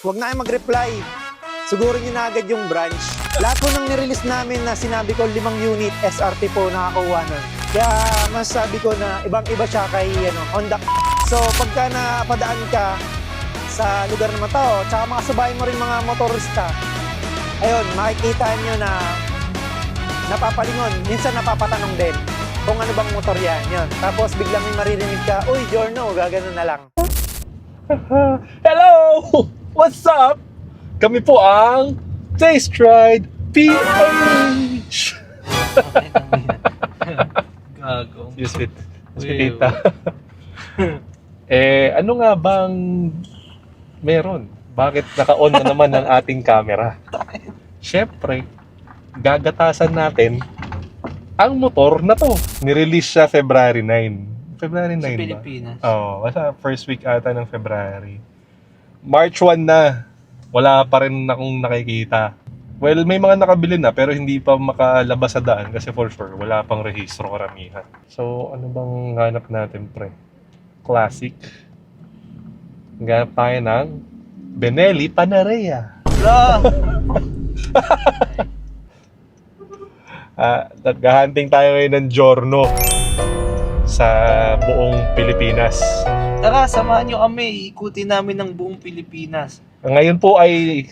huwag na kayo mag-reply. Siguro nyo na agad yung branch. Lahat po nang nirelease namin na sinabi ko limang unit SRT po nakakuha nun. Kaya masasabi ko na ibang-iba siya kay ano, Honda. So pagka napadaan ka sa lugar ng mga tao, tsaka mga sabay mo rin mga motorista, ayun, makikita nyo na napapalingon. Minsan napapatanong din kung ano bang motor yan. Yun. Tapos biglang may maririnig ka, Uy, Giorno, gagano na lang. Hello! What's up? Kami po ang Taste Ride PH! Gago. Excuse me, Uy, tita. eh, ano nga bang meron? Bakit naka-on na naman ang ating camera? Siyempre, gagatasan natin ang motor na to. Nirelease siya February 9. February 9 Sa ba? Pilipinas. Oo, basta first week ata ng February. March 1 na, wala pa rin akong nakikita. Well, may mga nakabili na pero hindi pa makalabas sa daan kasi for sure, wala pang rehistro karamihan. So, ano bang hanap natin, pre? Classic. Ganap tayo ng Benelli Panarea. Bro! Ah, naghahunting tayo ngayon ng Giorno sa buong Pilipinas. Tara, samahan nyo kami. Ikutin namin ng buong Pilipinas. Ngayon po ay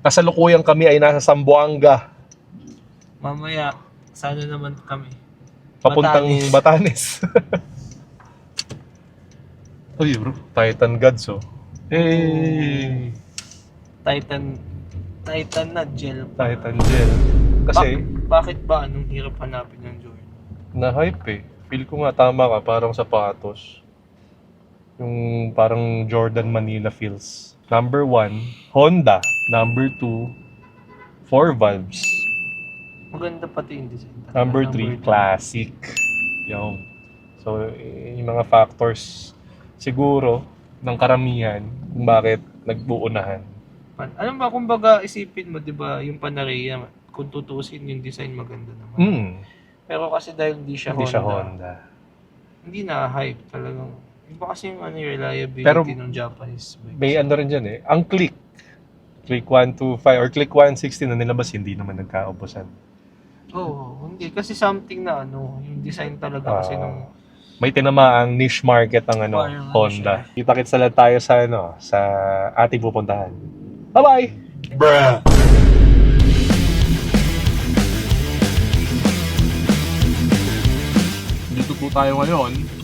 kasalukuyan kami ay nasa Sambuanga, Mamaya, sana naman kami. papuntang Batanes. Uy bro, Titan Gods oh. Hey! Titan, Titan na gel pa. Titan Gel. Kasi, Bakit ba? Anong hirap hanapin ng Jordan? na-hype eh. Feel ko nga tama ka, parang sapatos. Yung parang Jordan Manila feels. Number one, Honda. Number two, four valves. Maganda pati yung design. talaga. Number three, two. classic. Yung. So, yung mga factors siguro ng karamihan kung bakit nagbuunahan. Alam ba, kumbaga isipin mo, di ba, yung Panarea, kung tutusin yung design maganda naman. Hmm, Pero kasi dahil hindi siya hindi Honda, siya Honda. hindi na-hype talagang. Iba kasi yung ano, yung reliability Pero- ng Japanese bikes. May ano rin dyan eh. Ang click, click 125 or click 160 na nilabas, hindi naman nagkaubusan. Oo, hindi. Kasi something na ano, yung design talaga kasi Ah. nung May tinamaang niche market ang ano, Parang ano Honda. Kita-kits na lang tayo sa ano, sa ating pupuntahan. Bye-bye! Bruh! Dito po tayo ngayon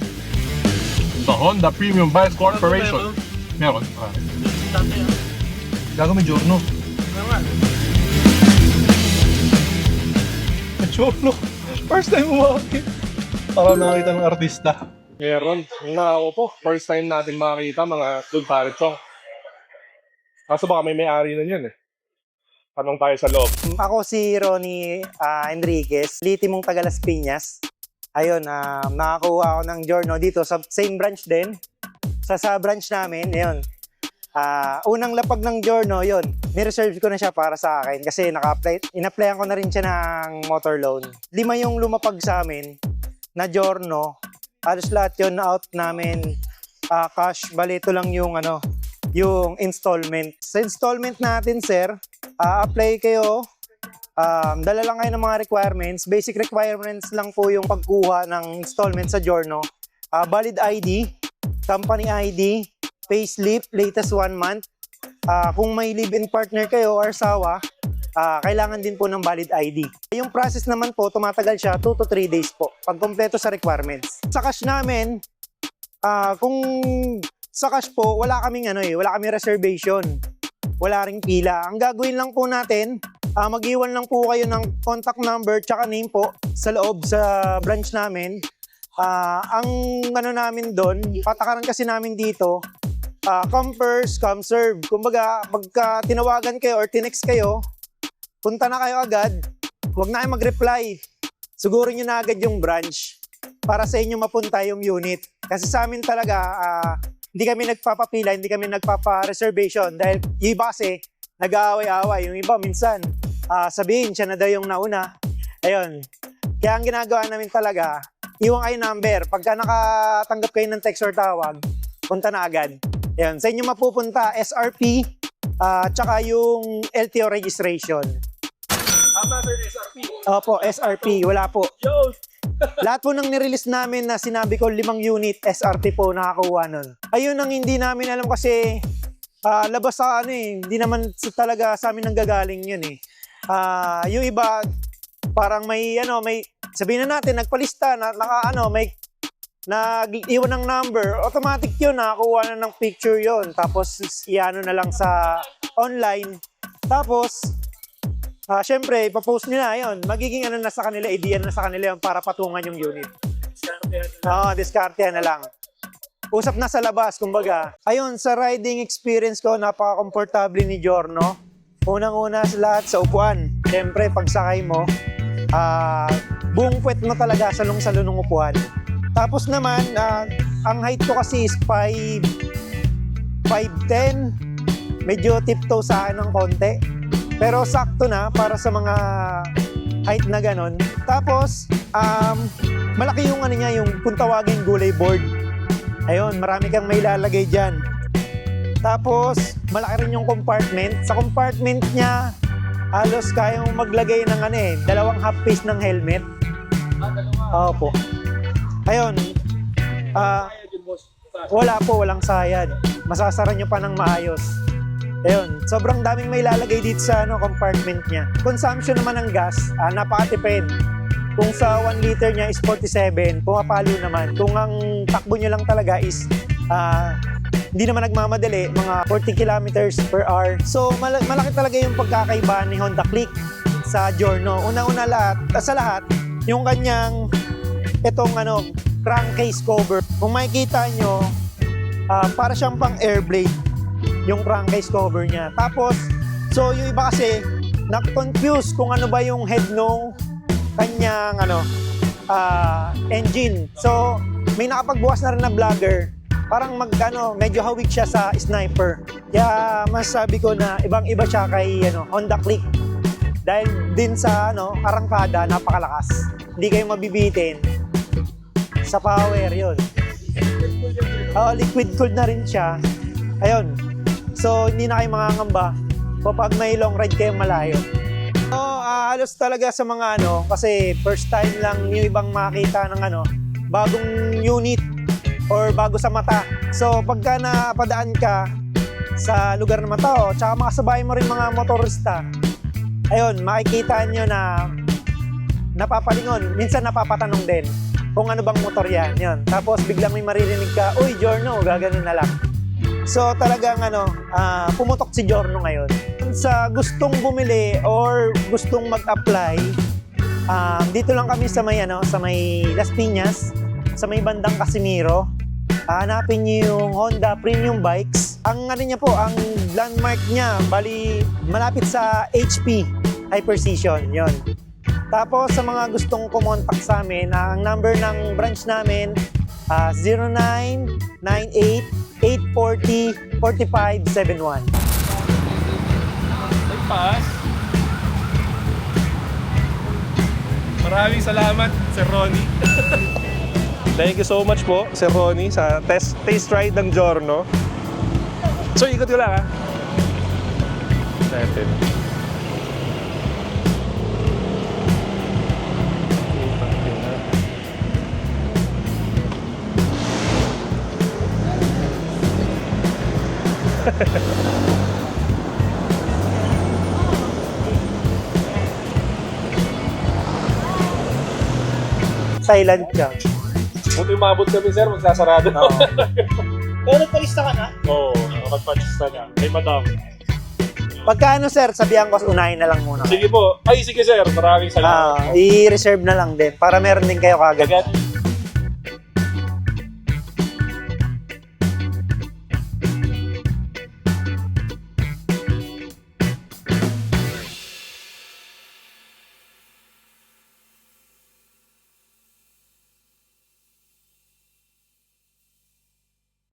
sa Honda Premium Bikes Corporation. Meron? Ah. Gago may giorno. Ano? May giorno. First time umakit. Para nakita ng artista. Meron. Na ako po. First time natin makakita mga Doug Parrot song. Kaso baka may may-ari na yan eh. Tanong tayo sa loob. Ako si Ronnie ah, Enriquez, liti mong taga Las Piñas. Ayun, ah, nakakuha ako ng Giorno dito sa same branch din. Sa, sa branch namin, ayun. Ah, unang lapag ng Giorno, yun. Nireserve ko na siya para sa akin kasi naka-apply, in-applyan ko na rin siya ng motor loan. Lima yung lumapag sa amin na Giorno. Halos lahat yun out namin ah, cash. Bali, ito lang yung ano, yung installment. Sa installment natin, sir, ah, apply kayo um, dala lang kayo ng mga requirements. Basic requirements lang po yung pagkuha ng installment sa Giorno. Ah, valid ID, company ID, payslip, latest one month. Ah, kung may live-in partner kayo or sawa, ah, kailangan din po ng valid ID. Yung process naman po, tumatagal siya 2 to 3 days po pag kompleto sa requirements. Sa cash namin, ah, kung sa cash po, wala kaming ano eh, wala kaming reservation. Wala ring pila. Ang gagawin lang po natin, Ah, mag-iwan lang po kayo ng contact number tsaka name po sa loob sa branch namin. Ah, ang ano namin doon, patakaran kasi namin dito, ah, come first, come serve. Kumbaga, pagka tinawagan kayo or tinext kayo, punta na kayo agad. Huwag na kayo mag-reply. Siguro nyo na agad yung branch para sa inyo mapunta yung unit. Kasi sa amin talaga, ah, hindi kami nagpapapila, hindi kami nagpapa-reservation dahil iba kasi nag-aaway-away. Yung iba minsan, ah, sabihin siya na daw yung nauna. Ayun. Kaya ang ginagawa namin talaga, iwan kayo number. Pagka nakatanggap kayo ng text or tawag, punta na agad. Ayun. Sa inyo mapupunta, SRP Ah, tsaka yung LTO registration. Tama sir, SRP. Opo, SRP, wala po. Yo! Lahat po nang nirelease namin na sinabi ko limang unit SRP po nakakuha nun. Ayun ang hindi namin alam kasi ah, labas sa ano eh, hindi naman sa- talaga sa amin nanggagaling yun eh. Ah, yung iba parang may ano, may sabihin na natin nagpalista na naka ano, may nag-iwan ng number, automatic yun, nakakuha na ng picture yon Tapos, iano na lang sa online. Tapos, ah syempre, ipapost nila yun. Magiging ano na sa kanila, idea na sa kanila yun para patungan yung unit. Oo, diskarte na lang. Usap na sa labas, kumbaga. Ayun, sa riding experience ko, napaka-komportable ni Giorno. Unang-una sa lahat sa upuan. Siyempre, pagsakay mo, ah buong puwet mo talaga salong-salo ng upuan. Tapos naman, ah, ang height ko kasi is 5, 5'10". Medyo tiptoe sa akin ng konti. Pero sakto na para sa mga height na ganon. Tapos, um, malaki yung ano niya, yung kung tawagin gulay board. Ayun, marami kang may lalagay dyan. Tapos, malaki rin yung compartment. Sa compartment niya, halos kaya mong maglagay ng ano eh, dalawang half piece ng helmet. Opo. Ayun. Ah, wala po, walang sayad. Masasara nyo pa ng maayos. Ayun, sobrang daming may lalagay dito sa ano, compartment niya. Consumption naman ng gas, ah, napakatipid. Kung sa 1 liter niya is 47, pumapalo naman. Kung ang takbo nyo lang talaga is ah, hindi naman nagmamadali, mga 40 kilometers per hour. So, mal- malaki talaga yung pagkakaiba ni Honda Click sa Giorno. Una-una lahat, ah, sa lahat, yung kanyang itong ano, crankcase cover. Kung makikita nyo, ah, para siyang pang airblade yung crankcase cover niya. Tapos, so yung iba kasi, na-confuse kung ano ba yung head nung kanyang ano, ah, engine. So, may nakapagbukas na rin na vlogger. Parang mag, ano, medyo hawig siya sa sniper. Kaya masasabi ko na ibang-iba siya kay ano, Honda Click. Dahil din sa ano, arangkada, napakalakas. Hindi kayo mabibitin. Sa power yon. Oh, liquid cooled na rin siya. Ayun. So, hindi na kayo makangamba kapag may long ride kayong malayo. Halos talaga sa mga ano, kasi first time lang yung ibang makita ng ano, bagong unit or bago sa mata. So, pagka napadaan ka sa lugar na mata, tsaka makasabay mo rin mga motorista, ayun, makikita nyo na napapalingon, minsan napapatanong din kung ano bang motor yan, yun. Tapos biglang may maririnig ka, uy, Giorno, gaganon na lang. So talagang ano, uh, pumutok si Giorno ngayon. Sa gustong bumili or gustong mag-apply, um, dito lang kami sa may ano, sa may Las Piñas, sa may bandang Casimiro. Hanapin niyo yung Honda Premium Bikes. Ang ano niya po, ang landmark niya, bali malapit sa HP Hypercision, yon. Tapos sa mga gustong kumontak sa amin, ang number ng branch namin ah, uh, 0998 840 Maraming salamat, Sir Ronnie. Thank you so much po, Sir Ronnie, sa test, taste ride ng Giorno. So, ikot ko lang ha. Excited. Silent siya. Buti umabot kami, sir, magsasarado. Oo. Pero nagpalista ka na? Oo, oh, nakapagpachista na. Kay Madam. Pagka ano sir, sabihan ko unahin na lang muna. Sige po. Ay, sige, sir. Maraming salamat. Ah, i-reserve na lang din para meron din kayo kagad. Agad.